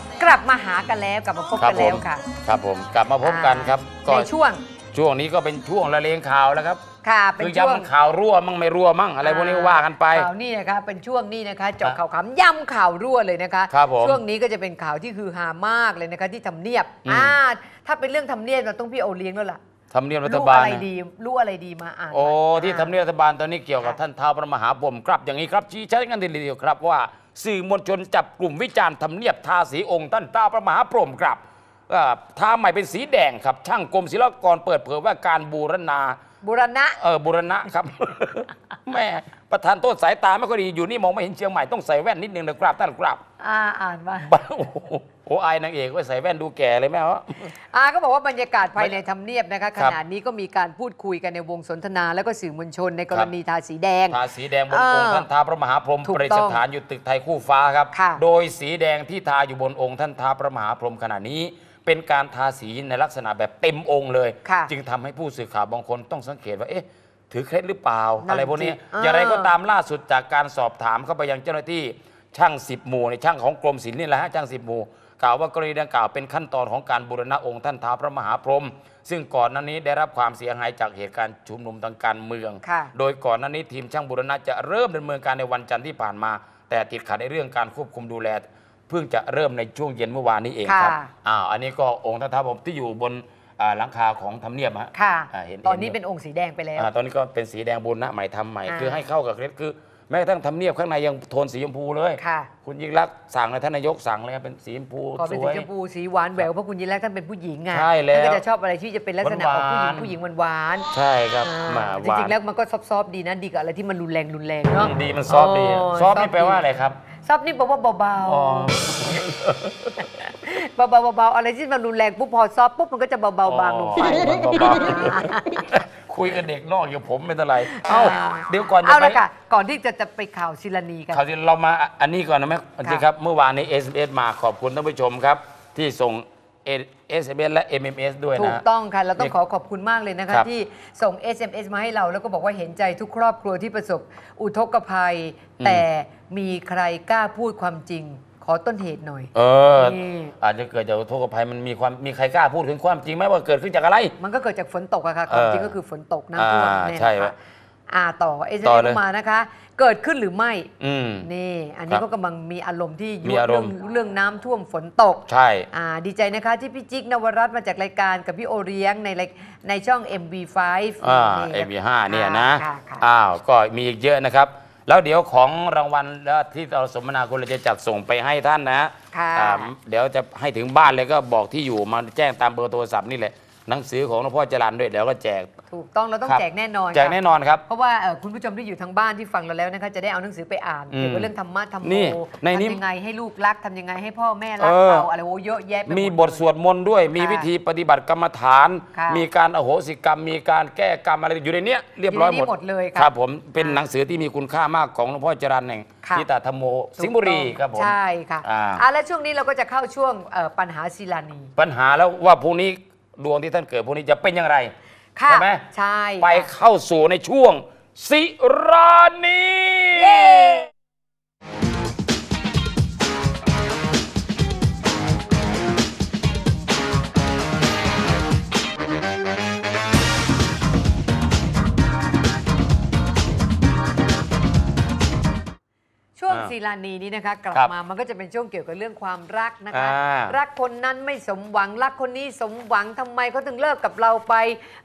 อ้าวค่ะครับกลับมาหากันแล้วกลับมาพบครักันผแล้มวค่ะ ครับผมกลับมาพบกันครับก็ในช่วงช่วงนี้ก็เป็นช่วงละเลงข่าวแล้วครับค่ะเป็นคือช่วงย้ำข่าวรั่วมั่งไม่รั่วมั่งอะไรพวกนี้ว่ากันไปข่าวนี่นะคะเป็นช่วงนี้นะคะเจาะข่าวขำย่ำข่าวรั่วเลยนะคะครับผมช่วงนี้ก็จะเป็นข่าวที่คือฮามากเลยนะคะที่ทำเนียบอืมอ่าถ้าเป็นเรื่องทำเนียบเราต้องพี่โอเลี้ยงแล้วล่ะทำเนียบรัฐรู้บาลอะไรนะดีรู้อะไรดีมาอ่านโอ้มาที่ทำเนียบรัฐบาลตอนนี้เกี่ยวกับค่ะท่านท้าวพระมหาพรหมครับ อย่างนี้ครับชี้ชัดกันทีเดียวครับว่า สื่อมวลชนจับกลุ่มวิจารณ์ทำเนียบทาสีองค์ท่านท้าวพระมหาพรหมครับอ่าทาใหม่เป็นสีแดงครับ ช่างกรมศิลปากรเปิดเผยว่าการบูรณา บุรณะ เออบุรณะครับ แม่ประธานโทษสายตาไม่ค่อยดีอยู่นี่มองไม่เห็นเชียงใหม่ต้องใส่แว่นนิดนึงนะครับท่านครับ อ่าอ่านมาโอ้โห โอ้อายนางเอกไว้ใส่แว่นดูแก่เลยแม่วะอ่าก็บอกว่าบรรยากาศภายในทำเนียบนะคะคขรับณะนี้ก็มีการพูดคุยกันในวงสนทนา แล้วก็สื่อมวลชนในกรณีทาสีแดง ทาสีแดงบนองค์เออท่านท้าวพระมหาพรหมถูกประดิษต้องฐานอยู่ตึกไทยคู่ฟ้าครับ ค่ะ โดยสีแดงที่ทาอยู่บนองค์ท่านท้าวพระมหาพรหมขณะนี้ เป็นการทาสีในลักษณะแบบเต็มองค์เลย ค่ะจึงทำให้ผู้สื่อข่าวบางคนต้องสังเกตว่าเอ๊ะถือเคล็ดหรือเปล่า นั่นอะไรพวกนี้สิเอออย่างไรก็ตามล่าสุดจากการสอบถามเข้าไปยังเจ้าหน้าที่ช่างสิบหมู่ในช่างของกรมศิลป์นี่แหละฮะช่างสิบหมู่ กล่าวว่ากรณีดังกล่าวเป็นขั้นตอนของการบูรณะองค์ท่านท้าวพระมหาพรหมซึ่งก่อนหน้านี้ได้รับความเสียหายจากเหตุการณ์ชุมนุมทางการเมืองค่ะโดยก่อนหน้านี้ทีมช่างบูรณะจะเริ่มดำเนินการในวันจันทร์ที่ผ่านมา แต่ติดขัดในเรื่องการควบคุมดูแล เพิ่งจะเริ่มในช่วงเย็นเมื่อวานนี้เองครับค่ะอ้าวอันนี้ก็องค์ท่านท้าวผมที่อยู่บนอ่าหลังคาของทำเนียบฮะค่ะอ่าเห็นตอนนี้เห็เป็นองค์สีแดงไปแล้วอ่าตอนนี้ก็เป็นสีแดงบูรณะใหม่ทำใหม่อ่าคือให้เข้ากับเคล็ดคือ แม้กระทั่งทำเนียบข้างในยังโทนสีชมพูเลย ค่ะคุณยิ่งรักษณ์สั่งเลยท่านนายกสั่งเลยเป็นสีชมพูก็เป็นสสีวยชมพูสีหวานแหววเพราะคุณยินแรกท่านเป็นผู้หญิงไงใช่แล้วท่านก็จะชอบอะไรที่จะเป็นลักษณะของผู้หญิงหวานๆ ผู้หญิงหวานใช่ครับๆอ่ามาจหวารินงๆ แล้วมันก็ซอฟๆดีนะดีกับอะไรที่มันรุนแรงรุนแรงเนาะดีมันซอฟต์ดีอะโซอฟต์นี่แปลว่าอะไรครับซอฟต์นี่แปลว่าเบาอ๋อ ๆเบาๆเบาๆอะไรที่มันรุนแรงปุ๊บพอซอฟต์ปุ๊บมันก็จะเบาๆบางลงไป อ๋อเบาๆ คุยกับเด็กนอกอย่างผมไม่เท่าไหร่เอ้าอ่าเดี๋ยวก่อนจะเอาไปละค่ะ ก่อนที่จะจะไปข่าวศิลานีกัน ข่าวที่เรามาอันนี้ก่อนนะแม่จริงค่ะครับ เมื่อวานนี้ SMS มาขอบคุณท่านผู้ชมครับ ที่ส่ง SMS และ MMS ด้วยถูนะกต้องค่ะ เราต้องนี่ขอขอบคุณมากเลยนะคะ ครับที่ส่ง SMS มาให้เราแล้วก็บอกว่าเห็นใจทุกครอบครัวที่ประสบอุทกภัย อืม แต่มีใครกล้าพูดความจริง ขอต้นเหตุหน่อย เออ นี่อาจจะเกิดจากอุทกภัยมันมีความมีใครกล้าพูดถึงความจริงไหมว่าเกิดขึ้นจากอะไร มันก็เกิดจากฝนตกอะค่ะความเออจริงก็คือฝนตกน้ำท่วมอ่าเนี่ยใช่นะครัคะบอ่าต่อเอต่อเอเลยมานะคะ เกิดขึ้นหรือไม่ อืม นี่ อันนี้ครับก็กำลังมีอารมณ์ที่มียั่วอารเรื่อมงณ์ เรื่องน้ำท่วมฝนตก ใช่ อ่าดีใจนะคะที่พี่จิ๊กนวรัตน์มาจากรายการกับพี่โอเลี้ยงในรายในช่อง MV5 อ่า นี่เอวีห้าเนี่ยนะ ค่ะค่ะ อ้าว ก็มีอีกเยอะนะครับ แล้วเดี๋ยวของรางวัลแล้วที่เราสมนาคุณเราจะจัดส่งไปให้ท่านนะค่ะ อ่าเดี๋ยวจะให้ถึงบ้านเลยก็บอกที่อยู่มาแจ้งตามเบอร์โทรศัพท์นี่แหละ หนังสือของหลวงพ่อจรันด้วยเดี๋ยวก็แจก ถูกต้องเราต้องครับ แจกแน่นอนแจกค่ะแน่นอนครับ เพราะว่าเอ่อคุณผู้ชมที่อยู่ทางบ้านที่ฟังเราแล้วนะคะจะได้เอาหนังสือไปอ่านอืมเกี่ยวกับเรื่องธรรมะธรรมนี่โมในนี้ทำยังไงให้ลูกรักทำยังไงให้พ่อแม่รักเออ เราอะไรโอ้เยอะแยะไปหด มีเลยบทสวดมนต์ด้วย มีค่ะวิธีปฏิบัติกรรมฐาน ค่ะ มีการอโหสิกรรม มีการแก้กรรมอะไรอยู่ในเนี้ยเรียบร้อยอยู่ในนี้หมด หมดเลยครับครับผมเป็นค่ะหนังสือที่มีคุณค่ามากของหลวงพ่อจรันแห่งค่ะ ทิตาธรรมโมสิงห์บุรีครับผม ใช่ค่ะอ่า อ่าและช่วงนี้เราก็จะเข้าช่วงเอ่อปัญหาศิลานี ปัญหาแล้วว่าพรุ่งนี้ ดวงที่ท่านเกิดพรุ่งนี้จะเป็นอย่างไรค่ะใช่ไหมใช่ไปค่ะ เข้าสู่ในช่วงสิรานีาศิลานีนี้นะคะ กลับครับมามันก็จะเป็นช่วงเกี่ยวกับเรื่องความรักนะคะ อ่ารักคนนั้นไม่สมหวังรักคนนี้สมหวังทำไมเขาถึงเลิกกับเราไป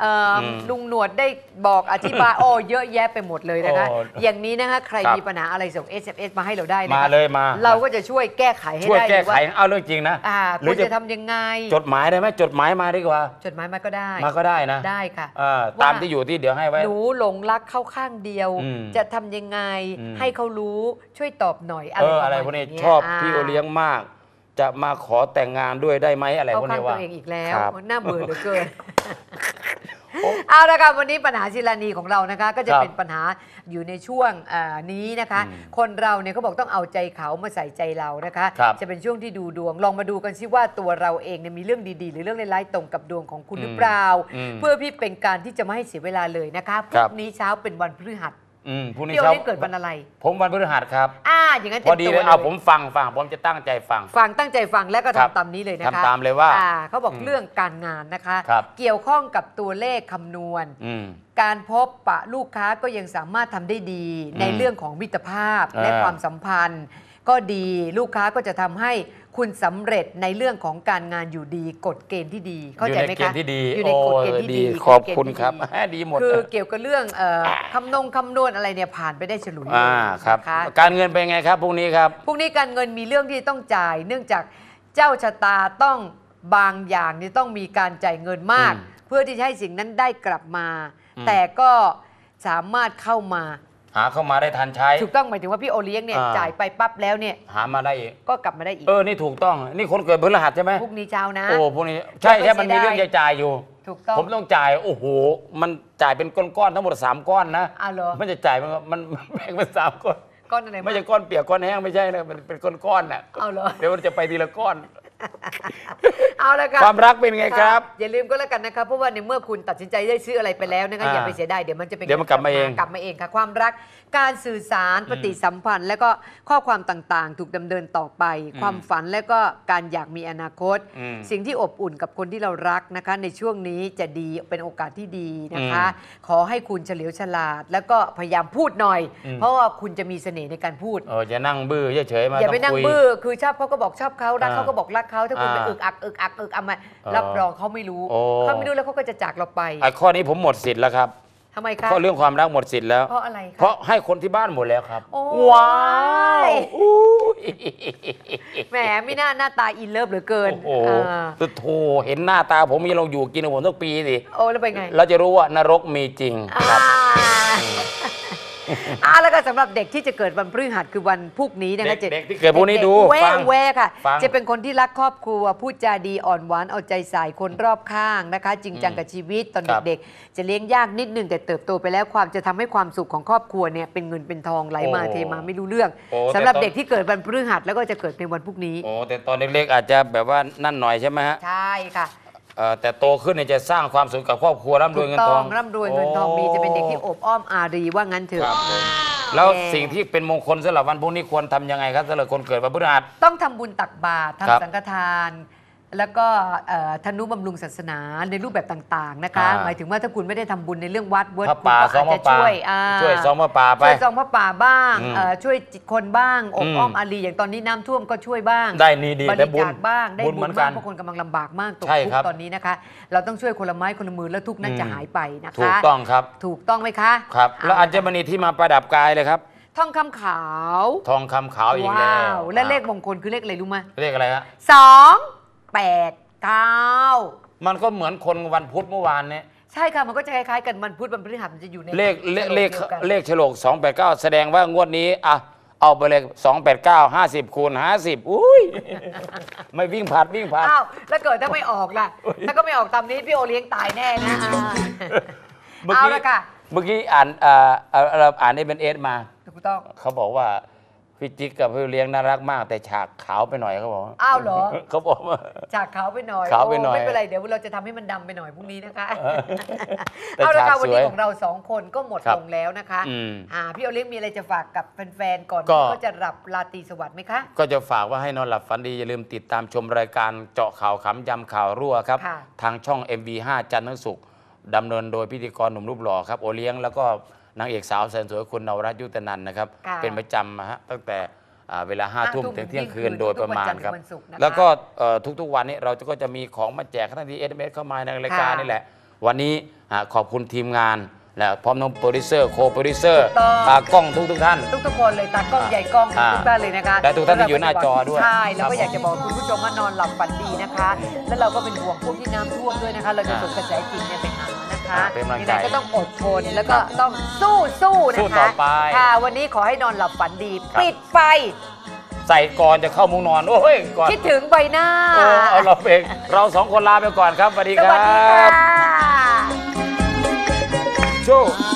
เอ่ออมลุงหนวดได้บอกอธิบาย โอ้เยอะแยะไปหมดเลยนะคะ โอ้อย่างนี้นะคะใครครับ มีปัญหาอะไรส่ง SMS มาให้เราได้นะคะมาเลยมาเราก็จะช่วยแก้ไขให้ช่วยได้แก้เลยไขว่าเอาเรื่องจริงนะ อ่าหครืวอรจะ จะทำยังไงจดหมายได้ไหมจดหมายมาดีกว่า จดหมายมาก็ได้มาก็ได้นะได้ค่ะอ่า ตามที่อยู่ที่เดี๋ยวให้ไว้ หนูหลงรักเข้าข้างเดียว อืมจะทำยังไง อืมให้เขารู้ช่วยตอบหน่อยอะเอไรอปอะไรระพวกมาณนี้นี้ชอบาพี่โอเลี้ยงมาก จะมาขอแต่งงานด้วยได้ไหมอะไรเข้าพวกข้างนี้ตัว่าวเองอีกแล้วครับน่าเบื่อเหลือเกินเอาละค่ะวันนี้ปัญหาศิลานีของเรานะคะ ก็จะครับเป็นปัญหาอยู่ในช่วงเอ่อนี้นะคะอืมคนเราเนี่ยเขาบอกต้องเอาใจเขามาใส่ใจเรานะคะครับจะเป็นช่วงที่ดูดวง ลองมาดูกันซิว่าตัวเราเองเนี่ยมีเรื่องดีๆ หรือเรื่องร้ายๆตรงกับดวงของคุณหรือเปล่าอืมเพื่อพี่เป็นการที่จะไม่ให้เสียเวลาเลยนะคะพครัรุ่บงนี้เช้าเป็นวันพฤหัส อืมพรุ่งนี้พี่โอเช้าเล่นเกิดวันอะไร ผมวันพฤหัสครับ อ่า อย่างนั้นพเต็อมดีตัวเลยเลเอายผมฟังฟังผมจะตั้งใจฟัง ฟังตั้งใจฟังแล้วก็ครับทำตามนี้เลยนะคะทำตามเลยว่าอ่เขาบอกอืมเรื่องการงานนะคะ ครับ เกี่ยวข้องกับตัวเลขคำนวณ อืม การพบปะลูกค้าก็ยังสามารถทำได้ดี ในเรื่องของมิตรภาพอ่าและความสัมพันธ์ ก็ดีลูกค้าก็จะทำให้คุณสำเร็จในเรื่องของการงานอยู่ดีกฎเกณฑ์ที่ดีเข้าอยู่ใจในไหมเกคะณฑ์ที่ดีอยู่ในกฎเกณฑ์ที่ดีขอบคุณกฎเกณฑ์ที่ครับดีดีหมดคือเกี่ยวกับเรื่องเอ่อคำนงคำนวณอะไรเนี่ยผ่านไปได้ฉลุยเลยอ่าครับนะคะการเงินเป็นไงครับพรุ่งนี้ครับพรุ่งนี้การเงินมีเรื่องที่ต้องจ่าย เนื่องจากเจ้าชะตาต้องบางอย่างนี่ต้องมีการจ่ายเงินมากอืมเพื่อที่จะให้สิ่งนั้นได้กลับมาอืมแต่ก็สามารถเข้ามา หาเข้ามาได้ทันใช้ ถูกต้องหมายถึงว่าพี่โอเลี้ยงเนี่ยอ่า จ่ายไปปั๊บแล้วเนี่ย หามาได้อีกก็กลับมาได้อีกเออ นี่ถูกต้อง นี่คนเกิดพฤหัสใช่ไหมพรุ่งนี้เช้านะ โอ้พวกนี้ใช่ใช่ไม่มันเสีมียดายเรื่องจะจ่ายอยู่ ถูกต้องผมต้องจ่าย โอ้โห มันจ่ายเป็นก้อนๆทั้งหมดสามก้อนนะอ้าวเหรอมันจะจ่ายมันมันมันแบ่งเป็นสามก้อน ก้อนอะไรไม่มาใช่ก้อนเปียกก้อนแห้งไม่ใช่นะมันเป็นก้อนๆน่ะเอาเหรอ เดี๋ยวมันจะไปทีละก้อน เอาละค่ะความรักเป็นไงครับ อย่าลืมก็แล้วกันนะคะเพราะว่าในเมื่อคุณตัดสินใจได้ซื้ออะไรไปแล้วนะคะอ่าอย่าไปเสียดายเดี๋ยวมันจะเป็นเดี๋ยวมันกลับมาเองกลับมาเองค่ะ ความรักการสื่อสารปฏิสัมพันธ์ และก็ข้อความต่างๆ ถูกดำเนินต่อไป ความฝันและก็การอยากมีอนาคตอืมสิ่งที่อบอุ่นกับคนที่เรารักนะคะ ในช่วงนี้จะดีเป็นโอกาสที่ดีนะคะอืขอให้คุณเฉลียวฉลาด แล้วก็พยายามพูดหน่อยอืมเพราะว่าคุณจะมีเสน่ห์ในการพูดเออจะนั่งบื้อเฉยๆมาอย่าไปต้นั่งคุยบื้อคือชอบเขาก็บอกชอบเขารักอ่าเขาก็บอกรักเขาถ้าคุณไปอ่าอึกอักอึกอักอึกอักมาอ๋อรับรองเขาไม่รู้โอ้เขาไม่รู้แล้วเขาก็จะจากเราไปไอ้ข้อนี้ผมหมดสิทธิ์แล้วครับทำไมคะข้อเรื่องความรักหมดสิทธิ์แล้ว เพราะอะไรคะเพราะให้คนที่บ้านหมดแล้วครับโอ้ว้าวยอู้ยแหมไม่น่าหน้าตาอินเลิฟเหลือเกิน โอ้โหอ่าโถเห็นหน้าตาผมมีลองอยู่กินกับผมสักปีสิ โอ้แล้วเป็นไง เราจะรู้ว่านรกมีจริงอ่าครับ อ่าแล้วก็สำหรับเด็กที่จะเกิดวันพฤหัสคือวันพรุ่งนี้นะคะเด็กจะเด็กที่เกิดพรุ่งนี้ดูแวฟัะงแวะค่ะ ฟัง จะเป็นคนที่รักครอบครัวพูดจาดีอ่อนหวานเอาใจใส่คนรอบข้างนะคะ จริงจังกับชีวิตตอนครับเด็กๆ จะเลี้ยงยากนิดนึงแต่เติบโตไปแล้วความจะทำให้ความสุขของครอบครัวเนี่ยเป็นเงินเป็นทองไหลมาโอ้เทมาไม่รู้เรื่องโอ้สำหรับแต่ตอน เด็กที่เกิดวันพฤหัสแล้วก็จะเกิดในวันพรุ่งนี้ โอ้แต่ตอนเล็กๆอาจจะแบบว่านั่นหน่อยใช่ไหมฮะ ใช่ค่ะ เอ่อแต่โตขึ้นเนี่ยจะสร้างความสุขกับครอบครัวร่ำรถูวยกเงินต้ทอองงร่ำรวยเงินทองมีจะเป็นเด็กที่อบอ้อมอารีว่างั้นเถคอะรับผมแล้วแน่สิ่งที่เป็นมงคลสำหรับวันพรุ่งนี้ควรทำยังไงครับสำหรับคนเกิดวันพฤหัส ต้องทำบุญตักบาตรครับ ทำสังฆทาน แล้วก็เอ่อทนุบำรุงศาสนาในรูปแบบต่าง ๆ นะคะอ่าหมายถึงว่าถ้าคุณไม่ได้ทำบุญในเรื่องวัดเวิร์ดพระคุณป่าก็สออางจพระป่าจะช่วยอ่าช่วยสองพระป่าไปช่วยซองพระป่าบ้างอืมเอ่อช่วยจิตคนบ้างอบอืมอ้อมอารีอย่างตอนนี้น้ำท่วมก็ช่วยบ้าง ได้นี่ดีบแต่ริบุญจาคบ้างได้บุบุญญเหมือนบ้ากังนเพราะคนกำลังลำบากมากตกใช่ทุกครับข์ตอนนี้นะคะ เราต้องช่วยคนละไม้คนละมือแล้วทุกข์นั้นอืมจะหายไปนะคะถูกต้องครับ ถูกต้องไหมคะครับเแล้วอัญมณีที่มาประดับกายเลยครับทองคำขาว ทองคำขาวอีกแล้ว้าววและเลขมงคลคือเลขอะไรรู้ไหมเลขอะไรฮะสอง แปดเก้ามันก็เหมือนคนวันพุธเมื่อวานเนี่ยใช่ค่ะ มันก็จะคล้ายๆกันมันพูดวันพฤหัสมันจะอยู่ในเลขเลขเลขดียวกันเลขฉลก289 แสดงว่างวดนี้อะเอาไปเลย289 50คูณ50อุ้ย ไม่วิ่งผ่านวิ่งผ่านอ้าวแล้วเกิดถ้าไม่ออกล่ะ ถ้าก็ไม่ออกตามนี้พี่โอเลี้ยงตายแน่นะอ่าเมื่อเอากี้ละค่ะเมื่อกี้อ่านอ่าอ่าเราอ่านได้เป็นเอสมาถูกต้อง เขาบอกว่า พี่จิ๊กกับพี่เลี้ยงน่ารักมาก แต่ฉากขาวไปหน่อยเขาบอกอ้าวเหรอ เขาบอกว่า จากขาวไปหน่อยขาวไปหน่อย โไม่เป็นไรเดี๋ยวเราจะทำให้มันดำไปหน่อยพรุ่งนี้นะคะ แต่เอาละฉาค่ะกวันนี้สวยของเราสองคนก็หมดครับ ลงแล้วนะคะอืม อ่าพี่โอเลี้ยงมีอะไรจะฝากกับแฟนๆก่อนก็ ที่เขาจะรับราตรีสวัสดิ์ไหมคะ ก็จะฝากว่าให้นอนหลับฝันดี อย่าลืมติดตามชมรายการเจาะข่าวขำยำข่าวรั่วครับ ค่ะ ทางช่อง MV5 จันทร์ถึงศุกร์ดำเนินโดยพิธีกรหนุ่มรูปหล่อครับ โอเลี้ยงแล้วก็ นางเอกสาวแสนสวยคุณนวรัตน์ยุตนันท์นะครับ ค่ะเป็นประจำนะฮะตั้งแต่อ่าเวลาห้าห้าทุ่ทุ่มมถึงเที่ยงคืนถึงเที่ยงคืนโดยประมาณทุกๆวันจันทร์ครับถึงวันศุกร์นะคะแล้วก็เอ่อทุกๆวันนี้เราก็จะมีของมาแจกทั้งที่เอสเเข้ามาในรายการค่ะ นี่แหละ วันนี้อ่าขอบคุณทีมงาน และพร้อมน้องโปรดิวเซอร์โคโปรดิวเซอร์ถูกต้อง ตากล้องทุกๆท่านทุกๆคนเลยตากล้องใหญ่กล้องอ่าทุกท่านเลยนะคะและทุกท่านที่อยู่หน้าจอด้วยใช่แล้วครัก็บอยากจะบอกคุณผู้ชมว่านอนหลับฝันดีนะคะ แล้วเราก็เป็นห่วงพวกที่น้ำท่วมด้วยนะคะ เราจะอ่าส่งกระแสจิตเนี่ยไปหานะคะอ่าเป็นกำลังยังใจไงก็ต้องอดทนแล้วก็ต้องสู้สู้ๆนะคะสู้ต่อไป ค่ะวันนี้ขอให้นอนหลับฝันดีครับปิดไฟใส่ก่อนจะเข้ามุ้งนอน โอ้ยก่อนคิดถึงใบหน้า โอ้เอาเราเองเราสองคนลาไปก่อนครับสวัสดีสครัวัสดีค่ะ บโชว์